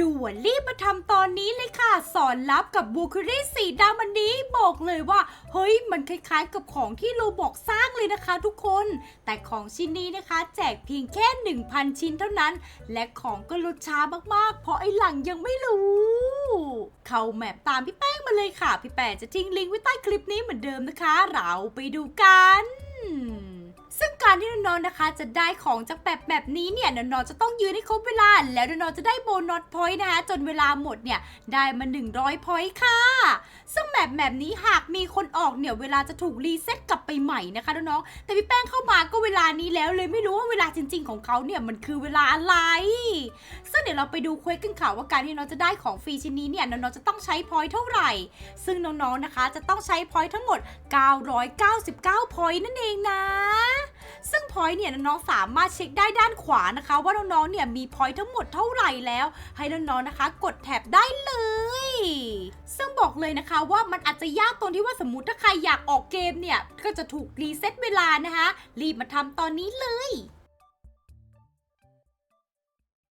ด่วนรีบมาทำตอนนี้เลยค่ะ สอนลับกับบูค u รี่สีดำอันนี้บอกเลยว่า เฮ้ยมันคล้ายๆกับของที่โลบอกสร้างเลยนะคะทุกคน แต่ของชิ้นนี้นะคะ แจกเพียงแค่ 1,000 ชิ้นเท่านั้น และของก็ลดช้ามากๆ เพราะไอ้หลังยังไม่รู้ เข้าแมปตามพี่แป้งมาเลยค่ะ พี่แป้งจะทิ้งลิงก์ไว้ใต้คลิปนี้เหมือนเดิมนะคะ เราไปดูกัน การที่น้องๆนะคะ จะได้ของจากแบบแบบนี้เนี่ยน้องๆจะต้องยืนให้ครบเวลา แล้วน้องๆจะได้โบนัสพอยต์นะคะ จนเวลาหมดเนี่ยได้มา 100พอยต์ค่ะ ซึ่งแมปแบบนี้หากมีคนออกเนี่ยเวลาจะถูกรีเซ็ตกลับไปใหม่นะคะน้องๆแต่พี่แป้งเข้ามาก็เวลานี้แล้วเลยไม่รู้ว่าเวลาจริง ๆ ของเขาเนี่ยมันคือเวลาอะไร ซึ่งเดี๋ยวเราไปดูเควสกันค่ะว่าการที่น้องจะได้ของฟรีชิ้นนี้เนี่ยน้องๆจะต้องใช้พอยต์เท่าไหร่ ซึ่งน้องๆนะคะจะต้องใช้พอยต์ทั้งหมด 999พอยต์นั่นเองนะ ซึ่งพอยต์เนี่ยน้องๆสามารถเช็คได้ด้านขวานะคะ ว่าน้องๆเนี่ยมีพอยต์ทั้งหมดเท่าไหร่แล้ว ให้น้องๆนะคะ กดแท็บได้เลย ซึ่งบอกเลยนะคะว่ามันอาจจะยากตรงที่ว่าสมมติถ้าใครอยากออกเกมเนี่ยก็จะถูกรีเซ็ตเวลานะคะ รีบมาทำตอนนี้เลย